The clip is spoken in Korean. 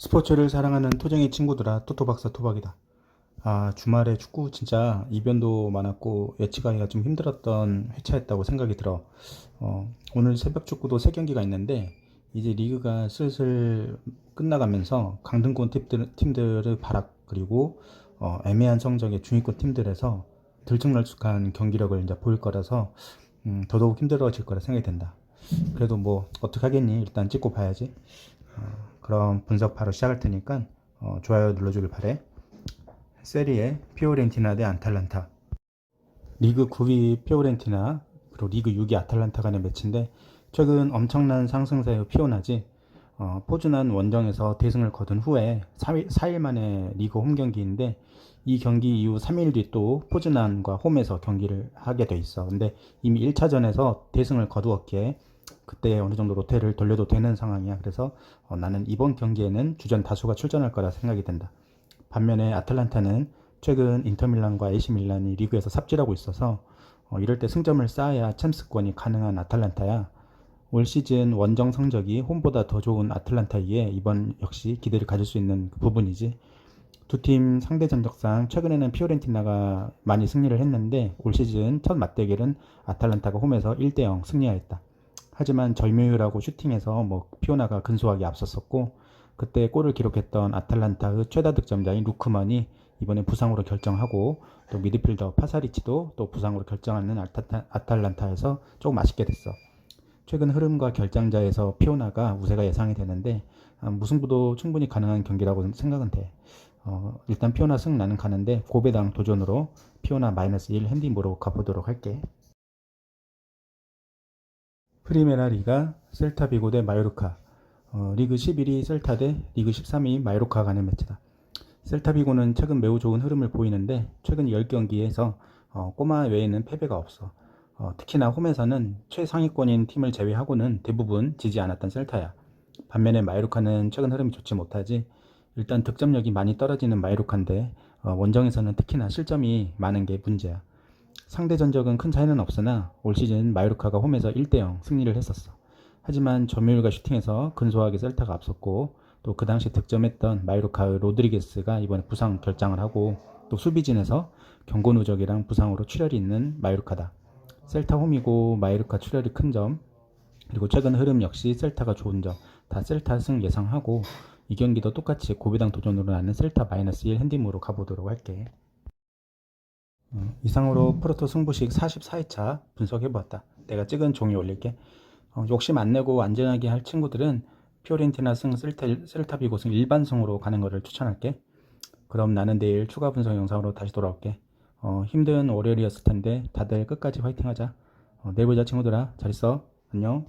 스포츠를 사랑하는 토쟁이 친구들아 토토 박사 토박이다. 아 주말에 축구 진짜 이변도 많았고 예측하기가 좀 힘들었던 회차였다고 생각이 들어. 어, 오늘 새벽 축구도 세 경기가 있는데 이제 리그가 슬슬 끝나가면서 강등권 팀들, 팀들의 발악 그리고 어, 애매한 성적의 중위권 팀들에서 들쭉날쭉한 경기력을 이제 보일 거라서 음, 더더욱 힘들어질 거라 생각이 된다. 그래도 뭐 어떡하겠니? 일단 찍고 봐야지. 어, 그럼 분석 바로 시작할 테니까 어, 좋아요 눌러주길 바래. 세리에 피오렌티나 대 아탈란타. 리그 9위 피오렌티나 그리고 리그 6위 아탈란타 간의 매치인데 최근 엄청난 상승세의 피오나지 어, 포준한 원정에서 대승을 거둔 후에 4일, 4일 만에 리그 홈 경기인데 이 경기 이후 3일 뒤 또 포즈난과 홈에서 경기를 하게 돼 있어. 근데 이미 1차전에서 대승을 거두었기에 그때 어느 정도 로테를 돌려도 되는 상황이야. 그래서 어, 나는 이번 경기에는 주전 다수가 출전할 거라 생각이 된다. 반면에 아틀란타는 최근 인터밀란과 AC 밀란이 리그에서 삽질하고 있어서 어, 이럴 때 승점을 쌓아야 챔스권이 가능한 아탈란타야. 올 시즌 원정 성적이 홈보다 더 좋은 아틀란타이에 이번 역시 기대를 가질 수 있는 그 부분이지. 두 팀 상대 전적상 최근에는 피오렌티나가 많이 승리를 했는데 올 시즌 첫 맞대결은 아탈란타가 홈에서 1대0 승리하였다. 하지만 절묘율하고 슈팅에서 뭐 피오나가 근소하게 앞섰었고 그때 골을 기록했던 아탈란타의 최다 득점자인 루크만이 이번에 부상으로 결정하고 또 미드필더 파사리치도 또 부상으로 결정하는 아타- 아탈란타에서 조금 아쉽게 됐어. 최근 흐름과 결장자에서 피오나가 우세가 예상이 되는데 아, 무승부도 충분히 가능한 경기라고 생각은 돼. 어, 일단 피오나 승 나는 가는데 고배당 도전으로 피오나 마이너스 1 핸디모로 가보도록 할게. 프리메라 리가 셀타 비고 대 마요르카 어, 리그 11위 셀타 대 리그 13위 마요르카 간의 매치다. 셀타 비고는 최근 매우 좋은 흐름을 보이는데 최근 10경기에서 어, 꼬마 외에는 패배가 없어. 어, 특히나 홈에서는 최상위권인 팀을 제외하고는 대부분 지지 않았던 셀타야. 반면에 마요르카는 최근 흐름이 좋지 못하지. 일단 득점력이 많이 떨어지는 마요르카인데 어, 원정에서는 특히나 실점이 많은 게 문제야. 상대 전적은 큰 차이는 없으나 올 시즌 마요르카가 홈에서 1대0 승리를 했었어. 하지만 점유율과 슈팅에서 근소하게 셀타가 앞섰고 또 그 당시 득점했던 마요르카의 로드리게스가 이번에 부상 결장을 하고 또 수비진에서 경고 누적이랑 부상으로 출혈이 있는 마요르카다. 셀타 홈이고 마요르카 출혈이 큰 점, 그리고 최근 흐름 역시 셀타가 좋은 점, 다 셀타 승 예상하고 이 경기도 똑같이 고배당 도전으로 나는 셀타 마이너스 1 핸디모로 가보도록 할게. 어, 이상으로 프로토 승부식 44회차 분석해보았다. 내가 찍은 종이 올릴게. 어, 욕심 안 내고 안전하게 할 친구들은 피오렌티나 승 셀타, 셀타비고 승 일반승으로 가는 것을 추천할게. 그럼 나는 내일 추가 분석 영상으로 다시 돌아올게. 어, 힘든 월요일이었을 텐데 다들 끝까지 화이팅 하자. 어, 내일 보자 친구들아. 잘 있어. 안녕.